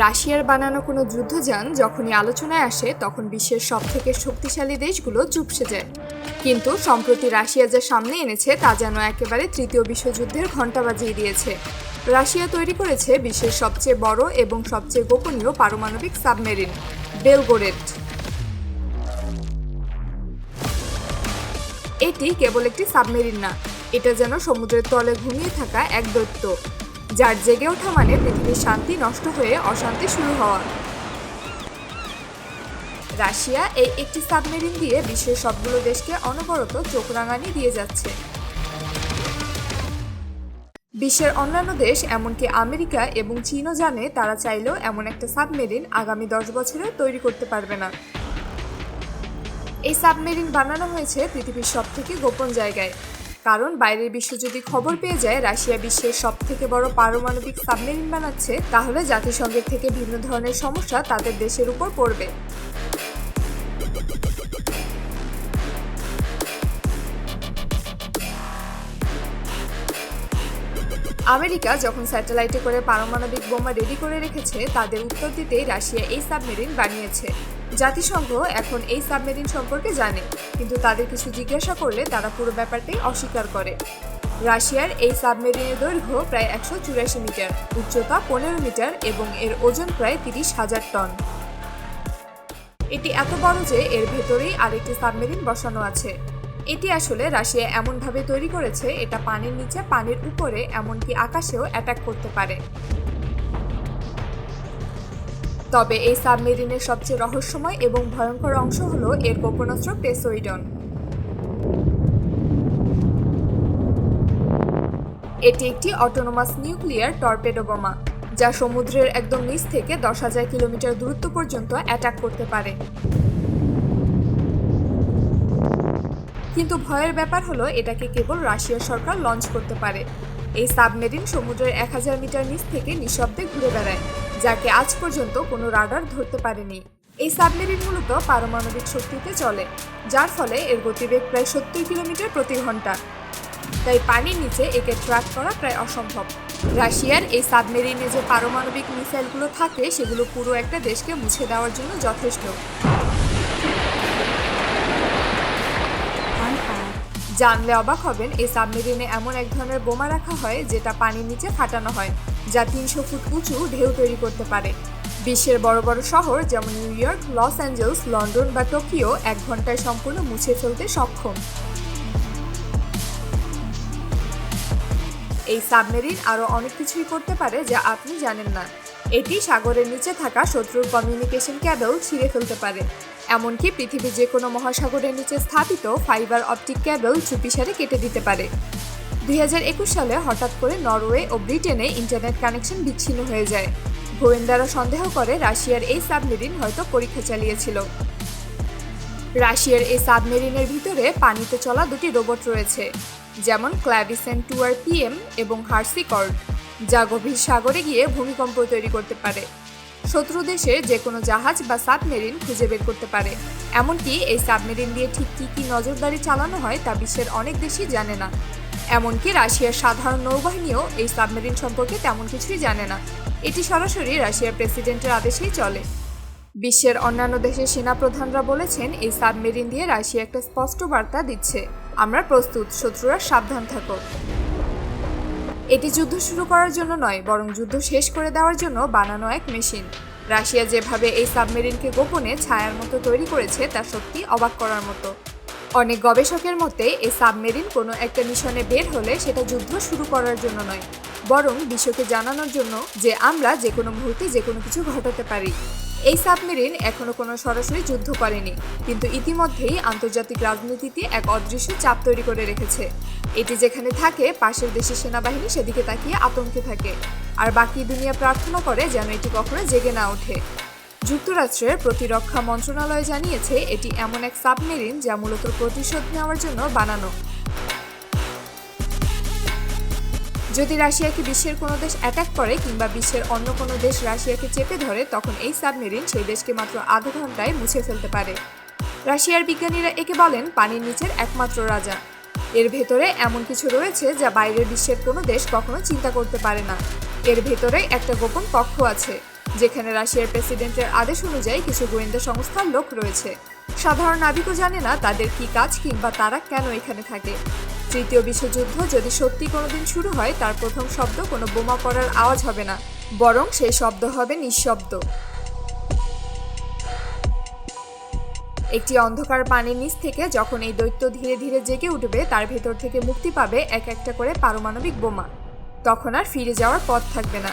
রাশিয়ার বানানো কোনো যুদ্ধযান যখনই আলোচনায় আসে, তখন বিশ্বের সব থেকে শক্তিশালী দেশগুলো চুপসে যায়। কিন্তু সম্প্রতি রাশিয়া যা সামনে এনেছে, তা যেন একেবারে তৃতীয় বিশ্বযুদ্ধের ঘণ্টা বাজিয়ে দিয়েছে। রাশিয়া তৈরি করেছে বিশ্বের সবচেয়ে বড় এবং সবচেয়ে গোপনীয় পারমাণবিক সাবমেরিন, বেলগোরেট। এটি কেবল একটি সাবমেরিন না, এটা যেন সমুদ্রের তলে ঘুমিয়ে থাকা এক দৈত্য। যার জেগে ওঠা মানে পৃথিবীর শান্তি নষ্ট হয়ে অশান্তি শুরু হওয়া। রাশিয়া এই একটি সাবমেরিন দিয়ে বিশ্বের সবগুলো দেশকে অনবরত চোখ রাঙানি দিয়ে যাচ্ছে। বিশ্বের অন্যান্য দেশ, এমনকি আমেরিকা এবং চীনও জানে তারা চাইলেও এমন একটা সাবমেরিন আগামী দশ বছরে তৈরি করতে পারবে না। এই সাবমেরিন বানানো হয়েছে পৃথিবীর সবথেকে গোপন জায়গায়। কারণ বাইরের বিশ্ব যদি খবর পেয়ে যায়, রাশিয়া বিশ্বের সব থেকে বড় পারমাণবিক সাবমেরিন বানাচ্ছে, তাহলে জাতিসংঘের থেকে ভিন্ন ধরনের সমস্যা তাদের দেশের উপর পড়বে। আমেরিকা যখন স্যাটেলাইটে করে পারমাণবিক বোমা রেডি করে রেখেছে, তাদের উত্তর দিতেই রাশিয়া এই সাবমেরিন বানিয়েছে। জাতিসংঘ এখন এই সাবমেরিন সম্পর্কে জানে, কিন্তু তাদের কিছু জিজ্ঞাসা করলে তারা পুরো ব্যাপারটাই অস্বীকার করে। রাশিয়ার এই সাবমেরিনের দৈর্ঘ্য প্রায় একশো চুরাশি মিটার, উচ্চতা পনেরো মিটার এবং এর ওজন প্রায় তিরিশ হাজার টন। এটি এত বড় যে এর ভেতরেই আরেকটি সাবমেরিন বসানো আছে। এটি আসলে রাশিয়া এমনভাবে তৈরি করেছে, এটা পানির নিচে, পানির উপরে, এমনকি আকাশেও অ্যাটাক করতে পারে। তবে এই সাবমেরিনের সবচেয়ে রহস্যময় এবং ভয়ঙ্কর অংশ হলো এর গোপনাস্ত্র পেসোইডন। এটি একটি অটোনোমাস নিউক্লিয়ার টর্পেডো বোমা যা সমুদ্রের একদম নিচ থেকে দশ হাজার কিলোমিটার দূরত্ব পর্যন্ত অ্যাটাক করতে পারে। কিন্তু ভয়ের ব্যাপার হলো এটাকে কেবল রাশিয়ার সরকার লঞ্চ করতে পারে। এই সাবমেরিন সমুদ্রের এক হাজার মিটার নিচ থেকে নিঃশব্দে ঘুরে বেড়ায়, যাকে আজ পর্যন্ত কোনো রাডার ধরতে পারেনি। এই সাবমেরিন মূলত পারমাণবিক শক্তিতে চলে, যার ফলে এর গতিবেগ প্রায় সত্তর কিলোমিটার প্রতি ঘণ্টা। তাই পানির নিচে একে ট্র্যাক করা প্রায় অসম্ভব। রাশিয়ার এই সাবমেরিনে যে পারমাণবিক মিসাইলগুলো থাকে, সেগুলো পুরো একটা দেশকে মুছে দেওয়ার জন্য যথেষ্ট। জানলে অবাক হবেন, এই সাবমেরিনে এমন এক ধরনের বোমা রাখা হয় যেটা পানির নিচে ফাটানো হয়, যা তিনশো ফুট উঁচু ঢেউ তৈরি করতে পারে। বিশ্বের বড় বড় শহর যেমন New York, Los Angeles, London বা টোকিও এক ঘন্টায় সম্পূর্ণ মুছে ফেলতে সক্ষম। এই সাবমেরিন আরও অনেক কিছুই করতে পারে যা আপনি জানেন না। এটি সাগরের নিচে থাকা শত্রুর কমিউনিকেশন ক্যাবেল ছিঁড়ে ফেলতে পারে। এমনকি পৃথিবীর যে কোনো মহাসাগরের নিচে স্থাপিত ফাইবার অপটিক ক্যাবেল চুপিসারে কেটে দিতে পারে। দুই হাজার একুশ সালে হঠাৎ করে নরওয়ে ও ব্রিটেনে ইন্টারনেট কানেকশন বিচ্ছিন্ন হয়ে যায়। গোয়েন্দারা সন্দেহ করে রাশিয়ার এই সাবমেরিন হয়তো পরীক্ষা চালিয়েছিল। রাশিয়ার এই সাবমেরিনের ভিতরে পানিতে চলা দুটি রোবট রয়েছে, যেমন ক্ল্যাভিসেন টুয়ার পিএম এবং হার্সিকর্ড যা গভীর সাগরে গিয়ে ভূমিকম্প তৈরি করতে পারে। শত্রু দেশের যে কোনো জাহাজ বা সাবমেরিন খুঁজে বের করতে পারে। এমনকি এই সাবমেরিন দিয়ে ঠিক কী কী নজরদারি চালানো হয় তা বিশ্বের অনেক দেশই জানে না। এমনকি রাশিয়ার সাধারণ নৌবাহিনীও এই সাবমেরিন সম্পর্কে তেমন কিছুই জানে না। এটি সরাসরি রাশিয়ার প্রেসিডেন্টের আদেশেই চলে। বিশ্বের অন্যান্য দেশের সেনাপ্রধানরা বলেছেন, এই সাবমেরিন দিয়ে রাশিয়া একটা স্পষ্ট বার্তা দিচ্ছে। আমরা প্রস্তুত, শত্রুরা সাবধান থাকো। এটি যুদ্ধ শুরু করার জন্য নয়, বরং যুদ্ধ শেষ করে দেওয়ার জন্য বানানো এক মেশিন। রাশিয়া যেভাবে এই সাবমেরিনকে গোপনে ছায়ার মতো তৈরি করেছে, তা সত্যি অবাক করার মতো। অনেক গবেষকের মতে এই সাবমেরিন কোনো একটা মিশনে বের হলে সেটা যুদ্ধ শুরু করার জন্য নয়, বরং বিশ্বকে জানানোর জন্য যে আমরা যে কোনো মুহূর্তে যে কোনো কিছু ঘটাতে পারি। এই সাবমেরিন এখনও কোনো সরাসরি যুদ্ধ করেনি, কিন্তু ইতিমধ্যেই আন্তর্জাতিক রাজনীতিতে এক অদৃশ্য চাপ তৈরি করে রেখেছে। এটি যেখানে থাকে, পাশের দেশের সেনাবাহিনী সেদিকে তাকিয়ে আতঙ্কে থাকে, আর বাকি দুনিয়া প্রার্থনা করে যেন এটি কখনো জেগে না ওঠে। যুক্তরাষ্ট্রের প্রতিরক্ষা মন্ত্রণালয় জানিয়েছে, এটি এমন এক সাবমেরিন যা মূলত প্রতিশোধ নেওয়ার জন্য বানানো। যদি রাশিয়াকে বিশ্বের কোনো দেশ অ্যাটাক করে কিংবা বিশ্বের অন্য কোনো দেশ রাশিয়াকে চেপে ধরে, তখন এই সাবমেরিন সেই দেশকে মাত্র আধ ঘন্টায় মুছে ফেলতে পারে। রাশিয়ার বিজ্ঞানীরা একে বলেন, পানির নিচের একমাত্র রাজা। এর ভেতরে এমন কিছু রয়েছে যা বাইরের বিশ্বের কোনো দেশ কখনো চিন্তা করতে পারে না। এর ভেতরে একটা গোপন কক্ষ আছে, যেখানে রাশিয়ার প্রেসিডেন্টের আদেশ অনুযায়ী কিছু গোয়েন্দা সংস্থার লোক রয়েছে। সাধারণ নাবিকও জানে না তাদের কি কাজ কিংবা তারা কেন এখানে থাকে। তৃতীয় বিশ্বযুদ্ধ যদি সত্যি কোনোদিন শুরু হয়, তার প্রথম শব্দ কোনো বোমা পড়ার আওয়াজ হবে না, বরং সেই শব্দ হবে নিঃশব্দ। একটি অন্ধকার পানির নিচ থেকে যখন এই দৈত্য ধীরে ধীরে জেগে উঠবে, তার ভেতর থেকে মুক্তি পাবে এক একটা করে পারমাণবিক বোমা। তখন আর ফিরে যাওয়ার পথ থাকবে না।